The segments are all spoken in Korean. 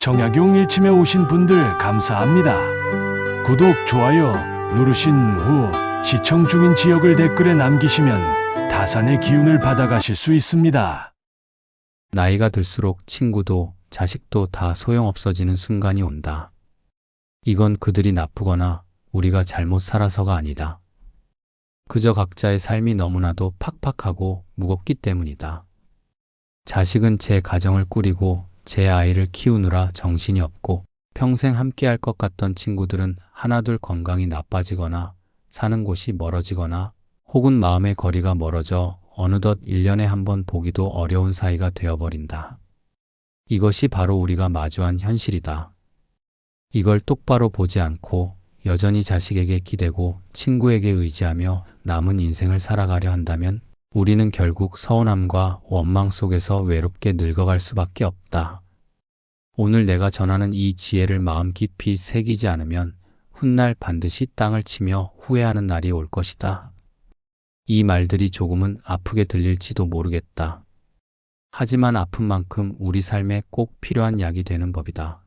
정약용 일침에 오신 분들 감사합니다. 구독, 좋아요 누르신 후 시청 중인 지역을 댓글에 남기시면 다산의 기운을 받아가실 수 있습니다. 나이가 들수록 친구도 자식도 다 소용없어지는 순간이 온다. 이건 그들이 나쁘거나 우리가 잘못 살아서가 아니다. 그저 각자의 삶이 너무나도 팍팍하고 무겁기 때문이다. 자식은 제 가정을 꾸리고 제 아이를 키우느라 정신이 없고 평생 함께 할 것 같던 친구들은 하나둘 건강이 나빠지거나 사는 곳이 멀어지거나 혹은 마음의 거리가 멀어져 어느덧 1년에 한 번 보기도 어려운 사이가 되어버린다. 이것이 바로 우리가 마주한 현실이다. 이걸 똑바로 보지 않고 여전히 자식에게 기대고 친구에게 의지하며 남은 인생을 살아가려 한다면 우리는 결국 서운함과 원망 속에서 외롭게 늙어갈 수밖에 없다. 오늘 내가 전하는 이 지혜를 마음 깊이 새기지 않으면 훗날 반드시 땅을 치며 후회하는 날이 올 것이다. 이 말들이 조금은 아프게 들릴지도 모르겠다. 하지만 아픈 만큼 우리 삶에 꼭 필요한 약이 되는 법이다.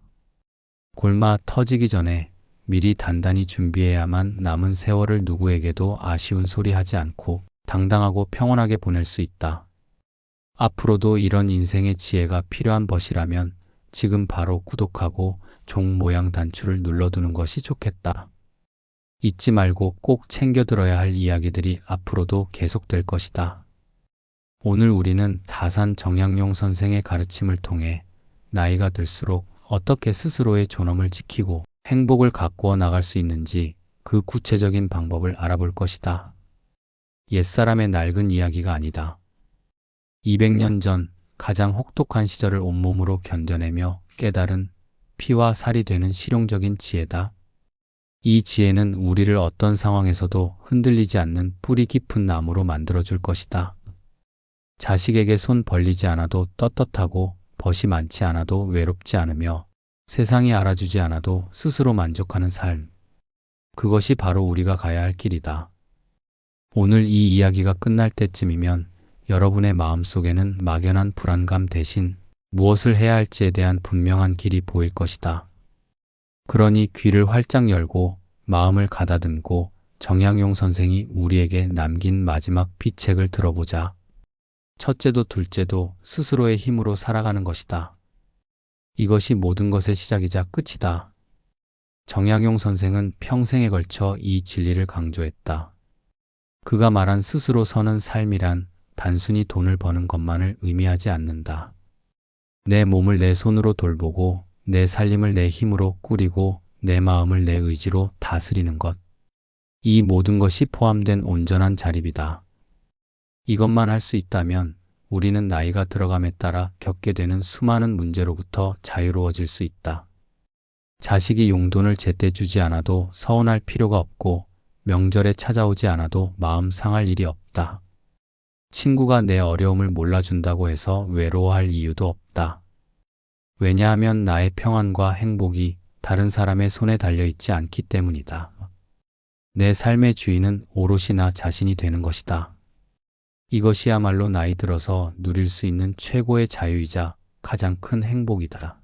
골마 터지기 전에 미리 단단히 준비해야만 남은 세월을 누구에게도 아쉬운 소리 하지 않고 당당하고 평온하게 보낼 수 있다. 앞으로도 이런 인생의 지혜가 필요한 것이라면 지금 바로 구독하고 종 모양 단추를 눌러두는 것이 좋겠다. 잊지 말고 꼭 챙겨 들어야 할 이야기들이 앞으로도 계속될 것이다. 오늘 우리는 다산 정양용 선생의 가르침을 통해 나이가 들수록 어떻게 스스로의 존엄을 지키고 행복을 가꾸어 나갈 수 있는지 그 구체적인 방법을 알아볼 것이다. 옛사람의 낡은 이야기가 아니다. 200년 전 가장 혹독한 시절을 온몸으로 견뎌내며 깨달은 피와 살이 되는 실용적인 지혜다. 이 지혜는 우리를 어떤 상황에서도 흔들리지 않는 뿌리 깊은 나무로 만들어줄 것이다. 자식에게 손 벌리지 않아도 떳떳하고 벗이 많지 않아도 외롭지 않으며 세상이 알아주지 않아도 스스로 만족하는 삶. 그것이 바로 우리가 가야 할 길이다. 오늘 이 이야기가 끝날 때쯤이면 여러분의 마음속에는 막연한 불안감 대신 무엇을 해야 할지에 대한 분명한 길이 보일 것이다. 그러니 귀를 활짝 열고 마음을 가다듬고 정양용 선생이 우리에게 남긴 마지막 비책을 들어보자. 첫째도 둘째도 스스로의 힘으로 살아가는 것이다. 이것이 모든 것의 시작이자 끝이다. 정약용 선생은 평생에 걸쳐 이 진리를 강조했다. 그가 말한 스스로 서는 삶이란 단순히 돈을 버는 것만을 의미하지 않는다. 내 몸을 내 손으로 돌보고 내 살림을 내 힘으로 꾸리고 내 마음을 내 의지로 다스리는 것. 이 모든 것이 포함된 온전한 자립이다. 이것만 할 수 있다면 우리는 나이가 들어감에 따라 겪게 되는 수많은 문제로부터 자유로워질 수 있다. 자식이 용돈을 제때 주지 않아도 서운할 필요가 없고 명절에 찾아오지 않아도 마음 상할 일이 없다. 친구가 내 어려움을 몰라준다고 해서 외로워할 이유도 없다. 왜냐하면 나의 평안과 행복이 다른 사람의 손에 달려있지 않기 때문이다. 내 삶의 주인은 오롯이 나 자신이 되는 것이다. 이것이야말로 나이 들어서 누릴 수 있는 최고의 자유이자 가장 큰 행복이다.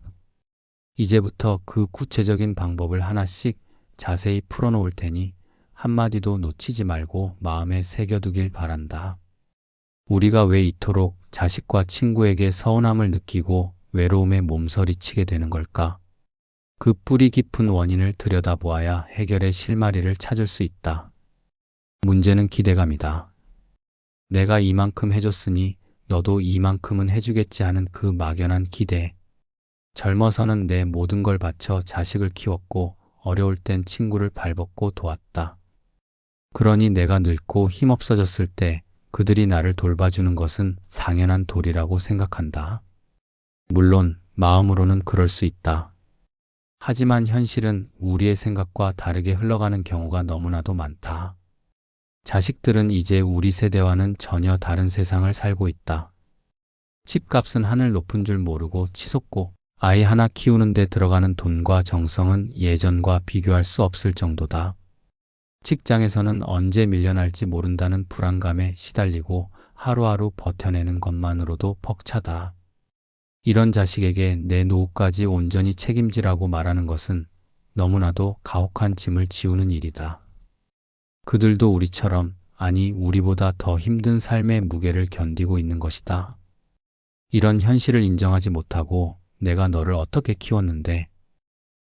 이제부터 그 구체적인 방법을 하나씩 자세히 풀어놓을 테니 한마디도 놓치지 말고 마음에 새겨두길 바란다. 우리가 왜 이토록 자식과 친구에게 서운함을 느끼고 외로움에 몸서리치게 되는 걸까? 그 뿌리 깊은 원인을 들여다보아야 해결의 실마리를 찾을 수 있다. 문제는 기대감이다. 내가 이만큼 해줬으니 너도 이만큼은 해주겠지 하는 그 막연한 기대. 젊어서는 내 모든 걸 바쳐 자식을 키웠고 어려울 땐 친구를 발벗고 도왔다. 그러니 내가 늙고 힘없어졌을 때 그들이 나를 돌봐주는 것은 당연한 도리라고 생각한다. 물론 마음으로는 그럴 수 있다. 하지만 현실은 우리의 생각과 다르게 흘러가는 경우가 너무나도 많다. 자식들은 이제 우리 세대와는 전혀 다른 세상을 살고 있다. 집값은 하늘 높은 줄 모르고 치솟고 아이 하나 키우는데 들어가는 돈과 정성은 예전과 비교할 수 없을 정도다. 직장에서는 언제 밀려날지 모른다는 불안감에 시달리고 하루하루 버텨내는 것만으로도 벅차다. 이런 자식에게 내 노후까지 온전히 책임지라고 말하는 것은 너무나도 가혹한 짐을 지우는 일이다. 그들도 우리처럼, 아니, 우리보다 더 힘든 삶의 무게를 견디고 있는 것이다. 이런 현실을 인정하지 못하고 내가 너를 어떻게 키웠는데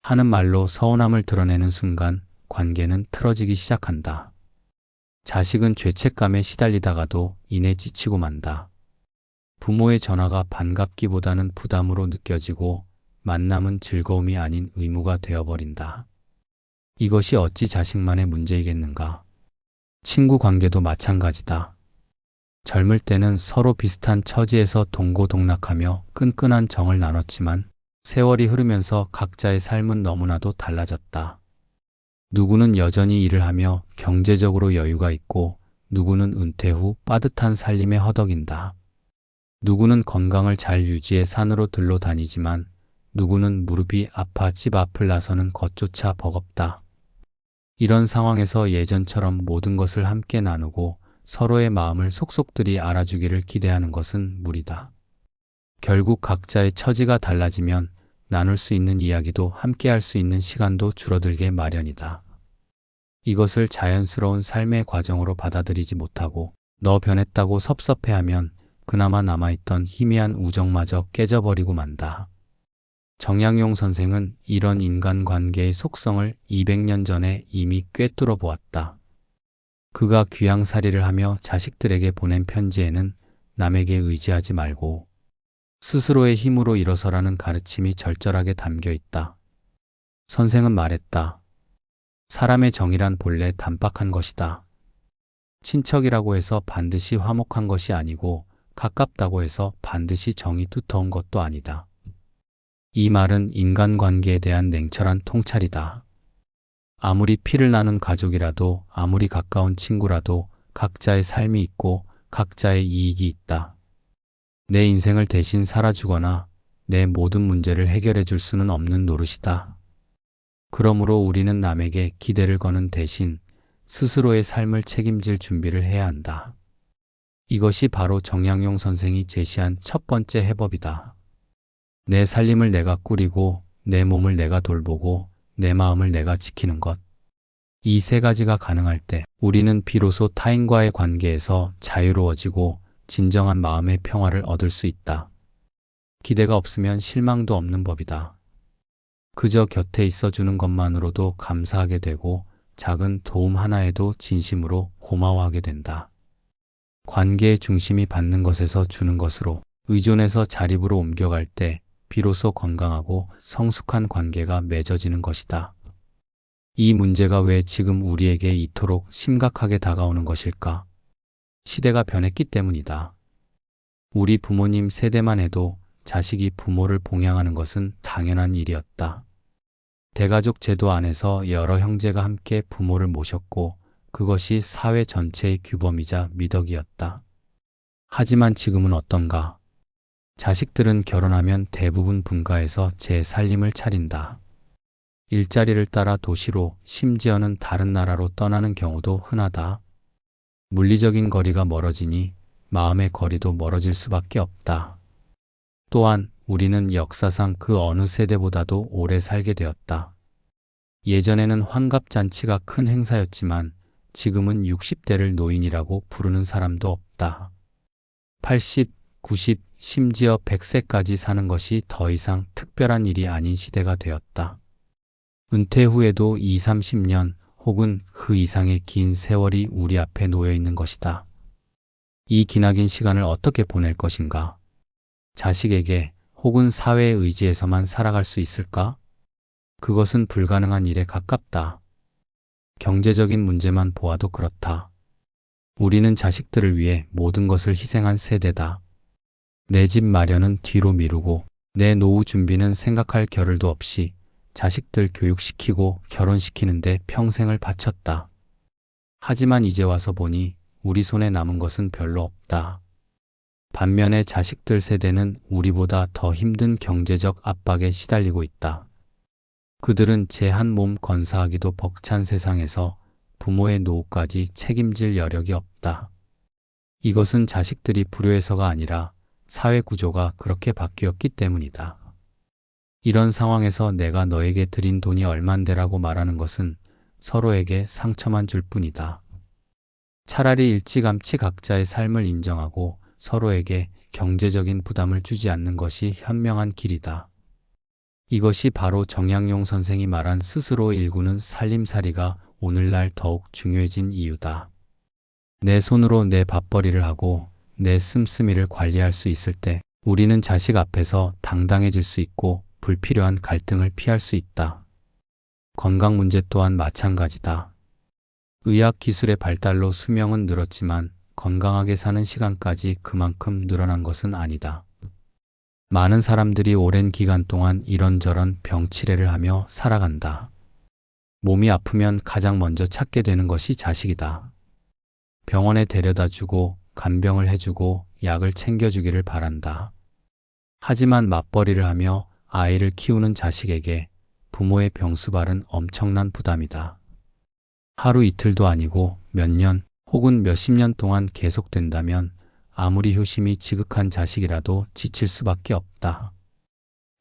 하는 말로 서운함을 드러내는 순간 관계는 틀어지기 시작한다. 자식은 죄책감에 시달리다가도 이내 지치고 만다. 부모의 전화가 반갑기보다는 부담으로 느껴지고 만남은 즐거움이 아닌 의무가 되어버린다. 이것이 어찌 자식만의 문제이겠는가? 친구 관계도 마찬가지다. 젊을 때는 서로 비슷한 처지에서 동고동락하며 끈끈한 정을 나눴지만 세월이 흐르면서 각자의 삶은 너무나도 달라졌다. 누구는 여전히 일을 하며 경제적으로 여유가 있고 누구는 은퇴 후 빠듯한 살림에 허덕인다. 누구는 건강을 잘 유지해 산으로 들러 다니지만 누구는 무릎이 아파 집 앞을 나서는 것조차 버겁다. 이런 상황에서 예전처럼 모든 것을 함께 나누고 서로의 마음을 속속들이 알아주기를 기대하는 것은 무리다. 결국 각자의 처지가 달라지면 나눌 수 있는 이야기도 함께 할 수 있는 시간도 줄어들게 마련이다. 이것을 자연스러운 삶의 과정으로 받아들이지 못하고 너 변했다고 섭섭해하면 그나마 남아있던 희미한 우정마저 깨져버리고 만다. 정양용 선생은 이런 인간관계의 속성을 200년 전에 이미 꿰뚫어 보았다. 그가 귀양살이를 하며 자식들에게 보낸 편지에는 남에게 의지하지 말고 스스로의 힘으로 일어서라는 가르침이 절절하게 담겨 있다. 선생은 말했다. 사람의 정이란 본래 단박한 것이다. 친척이라고 해서 반드시 화목한 것이 아니고 가깝다고 해서 반드시 정이 두터운 것도 아니다. 이 말은 인간관계에 대한 냉철한 통찰이다. 아무리 피를 나눈 가족이라도 아무리 가까운 친구라도 각자의 삶이 있고 각자의 이익이 있다. 내 인생을 대신 살아주거나 내 모든 문제를 해결해 줄 수는 없는 노릇이다. 그러므로 우리는 남에게 기대를 거는 대신 스스로의 삶을 책임질 준비를 해야 한다. 이것이 바로 정양용 선생이 제시한 첫 번째 해법이다. 내 살림을 내가 꾸리고 내 몸을 내가 돌보고 내 마음을 내가 지키는 것. 이 세 가지가 가능할 때 우리는 비로소 타인과의 관계에서 자유로워지고 진정한 마음의 평화를 얻을 수 있다. 기대가 없으면 실망도 없는 법이다. 그저 곁에 있어주는 것만으로도 감사하게 되고 작은 도움 하나에도 진심으로 고마워하게 된다. 관계의 중심이 받는 것에서 주는 것으로 의존해서 자립으로 옮겨갈 때 비로소 건강하고 성숙한 관계가 맺어지는 것이다. 이 문제가 왜 지금 우리에게 이토록 심각하게 다가오는 것일까? 시대가 변했기 때문이다. 우리 부모님 세대만 해도 자식이 부모를 봉양하는 것은 당연한 일이었다. 대가족 제도 안에서 여러 형제가 함께 부모를 모셨고 그것이 사회 전체의 규범이자 미덕이었다. 하지만 지금은 어떤가? 자식들은 결혼하면 대부분 분가해서 제 살림을 차린다. 일자리를 따라 도시로 심지어는 다른 나라로 떠나는 경우도 흔하다. 물리적인 거리가 멀어지니 마음의 거리도 멀어질 수밖에 없다. 또한 우리는 역사상 그 어느 세대보다도 오래 살게 되었다. 예전에는 환갑잔치가 큰 행사였지만 지금은 60대를 노인이라고 부르는 사람도 없다. 80, 90, 심지어 100세까지 사는 것이 더 이상 특별한 일이 아닌 시대가 되었다. 은퇴 후에도 2, 30년 혹은 그 이상의 긴 세월이 우리 앞에 놓여 있는 것이다. 이 기나긴 시간을 어떻게 보낼 것인가? 자식에게 혹은 사회의 의지에서만 살아갈 수 있을까? 그것은 불가능한 일에 가깝다. 경제적인 문제만 보아도 그렇다. 우리는 자식들을 위해 모든 것을 희생한 세대다. 내 집 마련은 뒤로 미루고 내 노후 준비는 생각할 겨를도 없이 자식들 교육시키고 결혼시키는데 평생을 바쳤다. 하지만 이제 와서 보니 우리 손에 남은 것은 별로 없다. 반면에 자식들 세대는 우리보다 더 힘든 경제적 압박에 시달리고 있다. 그들은 제 한 몸 건사하기도 벅찬 세상에서 부모의 노후까지 책임질 여력이 없다. 이것은 자식들이 불효해서가 아니라 사회 구조가 그렇게 바뀌었기 때문이다. 이런 상황에서 내가 너에게 드린 돈이 얼만데라고 말하는 것은 서로에게 상처만 줄 뿐이다. 차라리 일찌감치 각자의 삶을 인정하고 서로에게 경제적인 부담을 주지 않는 것이 현명한 길이다. 이것이 바로 정양용 선생이 말한 스스로 일구는 살림살이가 오늘날 더욱 중요해진 이유다. 내 손으로 내 밥벌이를 하고 내 씀씀이를 관리할 수 있을 때 우리는 자식 앞에서 당당해질 수 있고 불필요한 갈등을 피할 수 있다. 건강 문제 또한 마찬가지다. 의학 기술의 발달로 수명은 늘었지만 건강하게 사는 시간까지 그만큼 늘어난 것은 아니다. 많은 사람들이 오랜 기간 동안 이런저런 병치레를 하며 살아간다. 몸이 아프면 가장 먼저 찾게 되는 것이 자식이다. 병원에 데려다 주고 간병을 해주고 약을 챙겨주기를 바란다. 하지만 맞벌이를 하며 아이를 키우는 자식에게 부모의 병수발은 엄청난 부담이다. 하루 이틀도 아니고 몇 년 혹은 몇십 년 동안 계속된다면 아무리 효심이 지극한 자식이라도 지칠 수밖에 없다.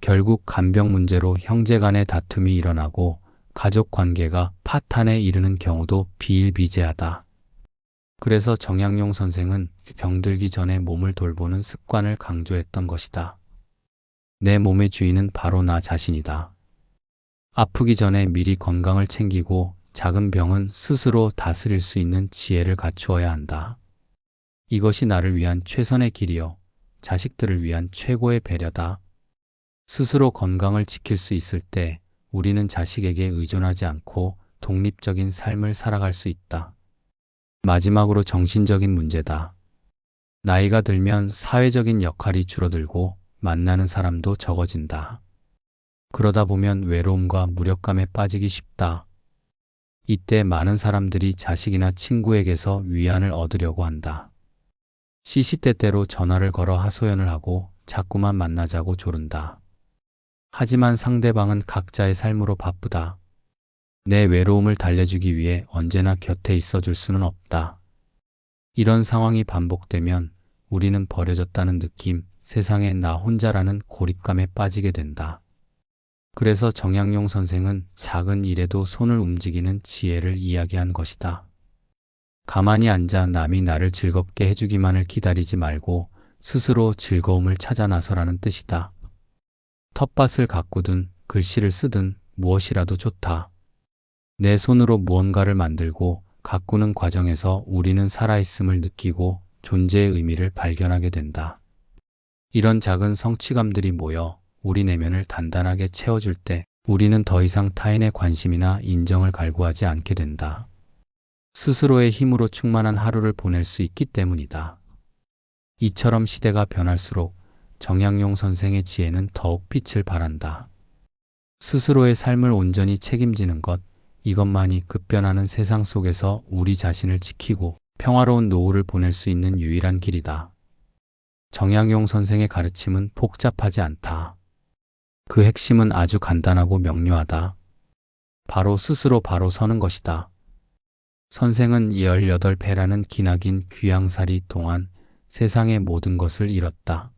결국 간병 문제로 형제 간의 다툼이 일어나고 가족 관계가 파탄에 이르는 경우도 비일비재하다. 그래서 정양용 선생은 병들기 전에 몸을 돌보는 습관을 강조했던 것이다. 내 몸의 주인은 바로 나 자신이다. 아프기 전에 미리 건강을 챙기고 작은 병은 스스로 다스릴 수 있는 지혜를 갖추어야 한다. 이것이 나를 위한 최선의 길이요. 자식들을 위한 최고의 배려다. 스스로 건강을 지킬 수 있을 때 우리는 자식에게 의존하지 않고 독립적인 삶을 살아갈 수 있다. 마지막으로 정신적인 문제다. 나이가 들면 사회적인 역할이 줄어들고 만나는 사람도 적어진다. 그러다 보면 외로움과 무력감에 빠지기 쉽다. 이때 많은 사람들이 자식이나 친구에게서 위안을 얻으려고 한다. 시시때때로 전화를 걸어 하소연을 하고 자꾸만 만나자고 조른다. 하지만 상대방은 각자의 삶으로 바쁘다. 내 외로움을 달래주기 위해 언제나 곁에 있어 줄 수는 없다. 이런 상황이 반복되면 우리는 버려졌다는 느낌, 세상에 나 혼자라는 고립감에 빠지게 된다. 그래서 정양용 선생은 작은 일에도 손을 움직이는 지혜를 이야기한 것이다. 가만히 앉아 남이 나를 즐겁게 해주기만을 기다리지 말고 스스로 즐거움을 찾아 나서라는 뜻이다. 텃밭을 가꾸든 글씨를 쓰든 무엇이라도 좋다. 내 손으로 무언가를 만들고 가꾸는 과정에서 우리는 살아있음을 느끼고 존재의 의미를 발견하게 된다. 이런 작은 성취감들이 모여 우리 내면을 단단하게 채워줄 때 우리는 더 이상 타인의 관심이나 인정을 갈구하지 않게 된다. 스스로의 힘으로 충만한 하루를 보낼 수 있기 때문이다. 이처럼 시대가 변할수록 정양용 선생의 지혜는 더욱 빛을 발한다. 스스로의 삶을 온전히 책임지는 것, 이것만이 급변하는 세상 속에서 우리 자신을 지키고 평화로운 노후를 보낼 수 있는 유일한 길이다. 정양용 선생의 가르침은 복잡하지 않다. 그 핵심은 아주 간단하고 명료하다. 바로 스스로 바로 서는 것이다. 선생은 18배라는 기나긴 귀양살이 동안 세상의 모든 것을 잃었다.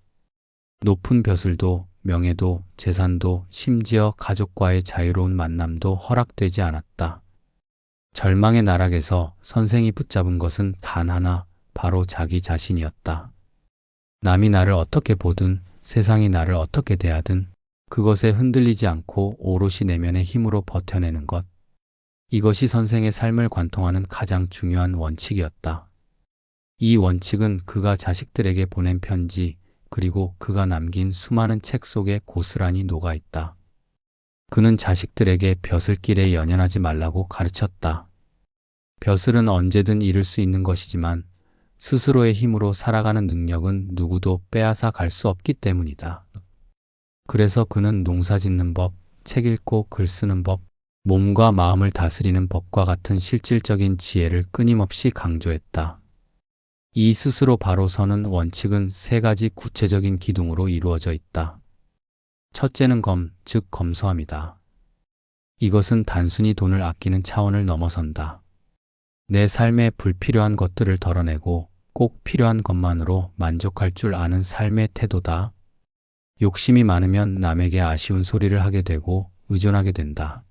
높은 벼슬도 명예도 재산도 심지어 가족과의 자유로운 만남도 허락되지 않았다. 절망의 나락에서 선생이 붙잡은 것은 단 하나, 바로 자기 자신이었다. 남이 나를 어떻게 보든 세상이 나를 어떻게 대하든 그것에 흔들리지 않고 오롯이 내면의 힘으로 버텨내는 것. 이것이 선생의 삶을 관통하는 가장 중요한 원칙이었다. 이 원칙은 그가 자식들에게 보낸 편지, 그리고 그가 남긴 수많은 책 속에 고스란히 녹아 있다. 그는 자식들에게 벼슬길에 연연하지 말라고 가르쳤다. 벼슬은 언제든 이룰 수 있는 것이지만 스스로의 힘으로 살아가는 능력은 누구도 빼앗아 갈 수 없기 때문이다. 그래서 그는 농사 짓는 법, 책 읽고 글 쓰는 법, 몸과 마음을 다스리는 법과 같은 실질적인 지혜를 끊임없이 강조했다. 이 스스로 바로 서는 원칙은 세 가지 구체적인 기둥으로 이루어져 있다. 첫째는 검, 즉 검소함이다. 이것은 단순히 돈을 아끼는 차원을 넘어선다. 내 삶에 불필요한 것들을 덜어내고 꼭 필요한 것만으로 만족할 줄 아는 삶의 태도다. 욕심이 많으면 남에게 아쉬운 소리를 하게 되고 의존하게 된다.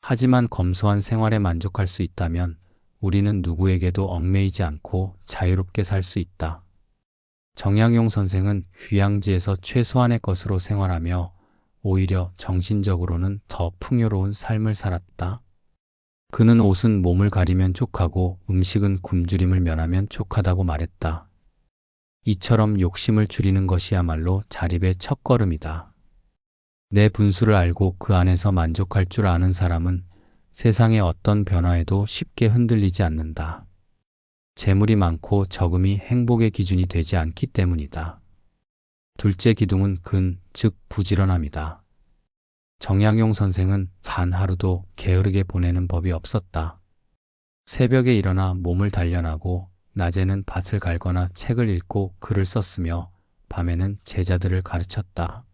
하지만 검소한 생활에 만족할 수 있다면 우리는 누구에게도 얽매이지 않고 자유롭게 살 수 있다. 정양용 선생은 휴양지에서 최소한의 것으로 생활하며 오히려 정신적으로는 더 풍요로운 삶을 살았다. 그는 옷은 몸을 가리면 족하고 음식은 굶주림을 면하면 족하다고 말했다. 이처럼 욕심을 줄이는 것이야말로 자립의 첫걸음이다. 내 분수를 알고 그 안에서 만족할 줄 아는 사람은 세상의 어떤 변화에도 쉽게 흔들리지 않는다. 재물이 많고 적음이 행복의 기준이 되지 않기 때문이다. 둘째 기둥은 근, 즉 부지런함이다. 정양용 선생은 단 하루도 게으르게 보내는 법이 없었다. 새벽에 일어나 몸을 단련하고 낮에는 밭을 갈거나 책을 읽고 글을 썼으며 밤에는 제자들을 가르쳤다.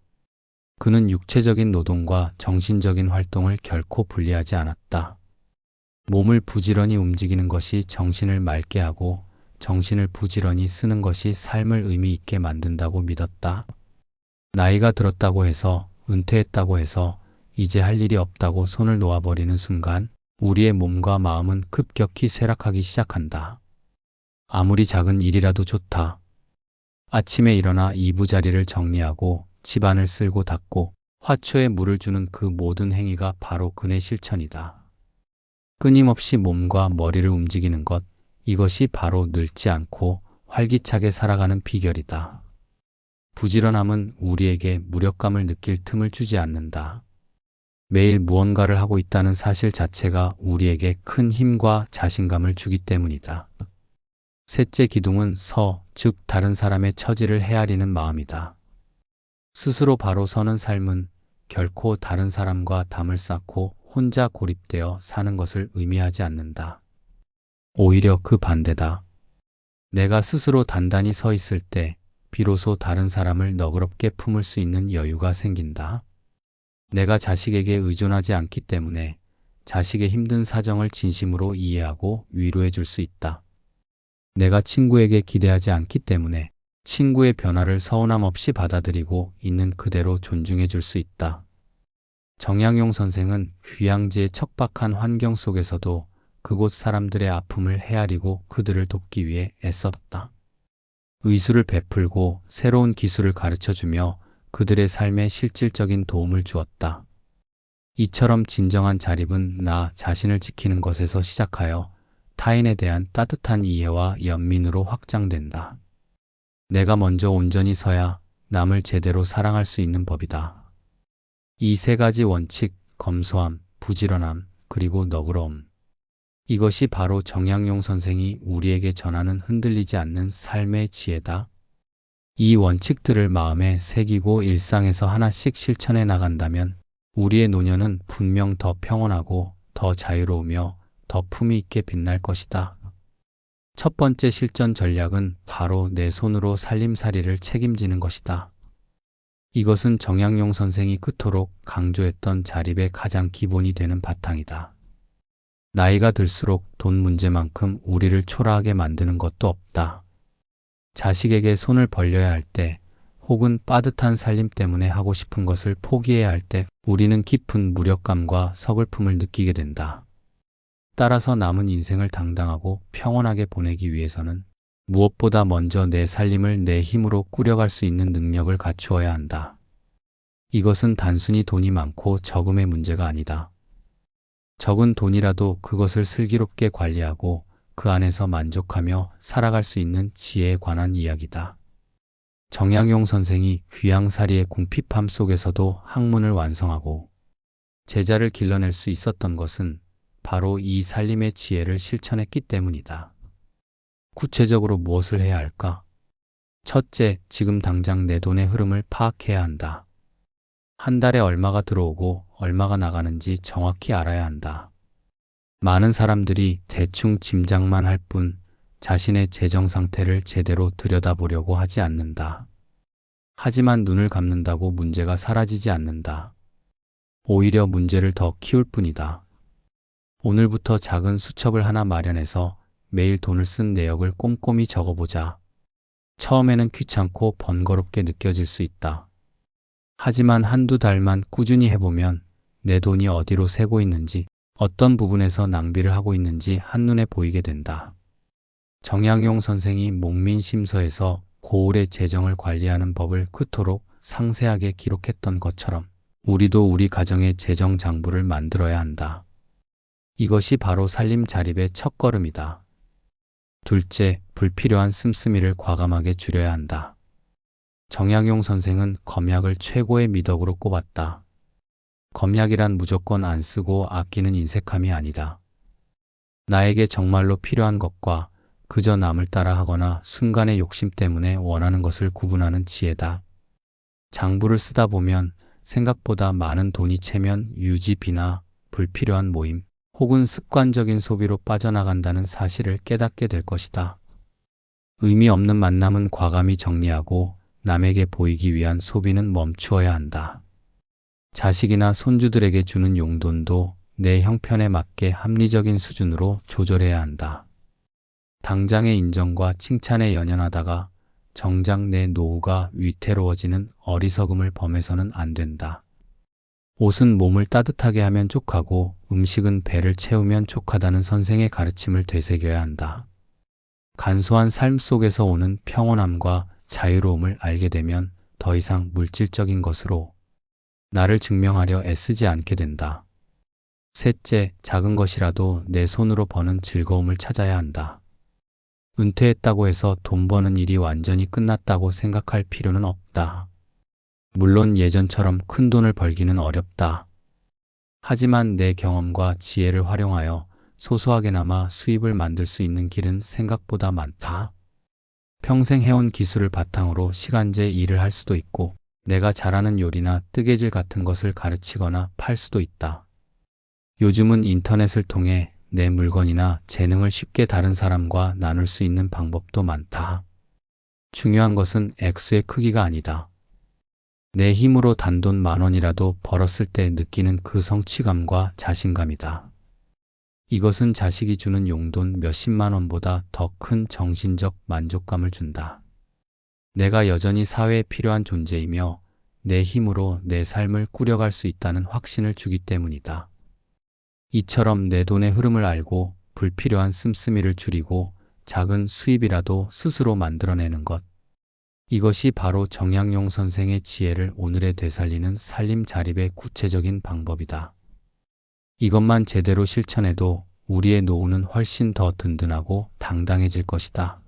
그는 육체적인 노동과 정신적인 활동을 결코 분리하지 않았다. 몸을 부지런히 움직이는 것이 정신을 맑게 하고 정신을 부지런히 쓰는 것이 삶을 의미 있게 만든다고 믿었다. 나이가 들었다고 해서 은퇴했다고 해서 이제 할 일이 없다고 손을 놓아버리는 순간 우리의 몸과 마음은 급격히 쇠락하기 시작한다. 아무리 작은 일이라도 좋다. 아침에 일어나 이부자리를 정리하고 집안을 쓸고 닦고 화초에 물을 주는 그 모든 행위가 바로 근의 실천이다. 끊임없이 몸과 머리를 움직이는 것, 이것이 바로 늙지 않고 활기차게 살아가는 비결이다. 부지런함은 우리에게 무력감을 느낄 틈을 주지 않는다. 매일 무언가를 하고 있다는 사실 자체가 우리에게 큰 힘과 자신감을 주기 때문이다. 셋째 기둥은 서, 즉 다른 사람의 처지를 헤아리는 마음이다. 스스로 바로 서는 삶은 결코 다른 사람과 담을 쌓고 혼자 고립되어 사는 것을 의미하지 않는다. 오히려 그 반대다. 내가 스스로 단단히 서 있을 때 비로소 다른 사람을 너그럽게 품을 수 있는 여유가 생긴다. 내가 자식에게 의존하지 않기 때문에 자식의 힘든 사정을 진심으로 이해하고 위로해 줄 수 있다. 내가 친구에게 기대하지 않기 때문에 친구의 변화를 서운함 없이 받아들이고 있는 그대로 존중해 줄 수 있다. 정양용 선생은 휴양지의 척박한 환경 속에서도 그곳 사람들의 아픔을 헤아리고 그들을 돕기 위해 애썼다. 의술을 베풀고 새로운 기술을 가르쳐 주며 그들의 삶에 실질적인 도움을 주었다. 이처럼 진정한 자립은 나 자신을 지키는 것에서 시작하여 타인에 대한 따뜻한 이해와 연민으로 확장된다. 내가 먼저 온전히 서야 남을 제대로 사랑할 수 있는 법이다. 이 세 가지 원칙, 검소함, 부지런함, 그리고 너그러움. 이것이 바로 정양용 선생이 우리에게 전하는 흔들리지 않는 삶의 지혜다. 이 원칙들을 마음에 새기고 일상에서 하나씩 실천해 나간다면 우리의 노년은 분명 더 평온하고 더 자유로우며 더 품위 있게 빛날 것이다. 첫 번째 실전 전략은 바로 내 손으로 살림살이를 책임지는 것이다. 이것은 정양용 선생이 그토록 강조했던 자립의 가장 기본이 되는 바탕이다. 나이가 들수록 돈 문제만큼 우리를 초라하게 만드는 것도 없다. 자식에게 손을 벌려야 할 때, 혹은 빠듯한 살림 때문에 하고 싶은 것을 포기해야 할 때, 우리는 깊은 무력감과 서글픔을 느끼게 된다. 따라서 남은 인생을 당당하고 평온하게 보내기 위해서는 무엇보다 먼저 내 살림을 내 힘으로 꾸려갈 수 있는 능력을 갖추어야 한다. 이것은 단순히 돈이 많고 적음의 문제가 아니다. 적은 돈이라도 그것을 슬기롭게 관리하고 그 안에서 만족하며 살아갈 수 있는 지혜에 관한 이야기다. 정양용 선생이 귀양살이의 궁핍함 속에서도 학문을 완성하고 제자를 길러낼 수 있었던 것은 바로 이 살림의 지혜를 실천했기 때문이다. 구체적으로 무엇을 해야 할까? 첫째, 지금 당장 내 돈의 흐름을 파악해야 한다. 한 달에 얼마가 들어오고 얼마가 나가는지 정확히 알아야 한다. 많은 사람들이 대충 짐작만 할 뿐 자신의 재정 상태를 제대로 들여다보려고 하지 않는다. 하지만 눈을 감는다고 문제가 사라지지 않는다. 오히려 문제를 더 키울 뿐이다. 오늘부터 작은 수첩을 하나 마련해서 매일 돈을 쓴 내역을 꼼꼼히 적어보자. 처음에는 귀찮고 번거롭게 느껴질 수 있다. 하지만 한두 달만 꾸준히 해보면 내 돈이 어디로 새고 있는지, 어떤 부분에서 낭비를 하고 있는지 한눈에 보이게 된다. 정약용 선생이 목민심서에서 고을의 재정을 관리하는 법을 그토록 상세하게 기록했던 것처럼 우리도 우리 가정의 재정 장부를 만들어야 한다. 이것이 바로 살림 자립의 첫걸음이다. 둘째, 불필요한 씀씀이를 과감하게 줄여야 한다. 정약용 선생은 검약을 최고의 미덕으로 꼽았다. 검약이란 무조건 안 쓰고 아끼는 인색함이 아니다. 나에게 정말로 필요한 것과 그저 남을 따라 하거나 순간의 욕심 때문에 원하는 것을 구분하는 지혜다. 장부를 쓰다 보면 생각보다 많은 돈이 채면 유지비나 불필요한 모임 혹은 습관적인 소비로 빠져나간다는 사실을 깨닫게 될 것이다. 의미 없는 만남은 과감히 정리하고 남에게 보이기 위한 소비는 멈추어야 한다. 자식이나 손주들에게 주는 용돈도 내 형편에 맞게 합리적인 수준으로 조절해야 한다. 당장의 인정과 칭찬에 연연하다가 정작 내 노후가 위태로워지는 어리석음을 범해서는 안 된다. 옷은 몸을 따뜻하게 하면 족하고 음식은 배를 채우면 족하다는 선생의 가르침을 되새겨야 한다. 간소한 삶 속에서 오는 평온함과 자유로움을 알게 되면 더 이상 물질적인 것으로 나를 증명하려 애쓰지 않게 된다. 셋째, 작은 것이라도 내 손으로 버는 즐거움을 찾아야 한다. 은퇴했다고 해서 돈 버는 일이 완전히 끝났다고 생각할 필요는 없다. 물론 예전처럼 큰 돈을 벌기는 어렵다. 하지만 내 경험과 지혜를 활용하여 소소하게나마 수입을 만들 수 있는 길은 생각보다 많다. 평생 해온 기술을 바탕으로 시간제 일을 할 수도 있고, 내가 잘하는 요리나 뜨개질 같은 것을 가르치거나 팔 수도 있다. 요즘은 인터넷을 통해 내 물건이나 재능을 쉽게 다른 사람과 나눌 수 있는 방법도 많다. 중요한 것은 액수의 크기가 아니다. 내 힘으로 단돈 만 원이라도 벌었을 때 느끼는 그 성취감과 자신감이다. 이것은 자식이 주는 용돈 몇십만 원보다 더 큰 정신적 만족감을 준다. 내가 여전히 사회에 필요한 존재이며 내 힘으로 내 삶을 꾸려갈 수 있다는 확신을 주기 때문이다. 이처럼 내 돈의 흐름을 알고 불필요한 씀씀이를 줄이고 작은 수입이라도 스스로 만들어내는 것. 이것이 바로 정약용 선생의 지혜를 오늘에 되살리는 살림 자립의 구체적인 방법이다. 이것만 제대로 실천해도 우리의 노후는 훨씬 더 든든하고 당당해질 것이다.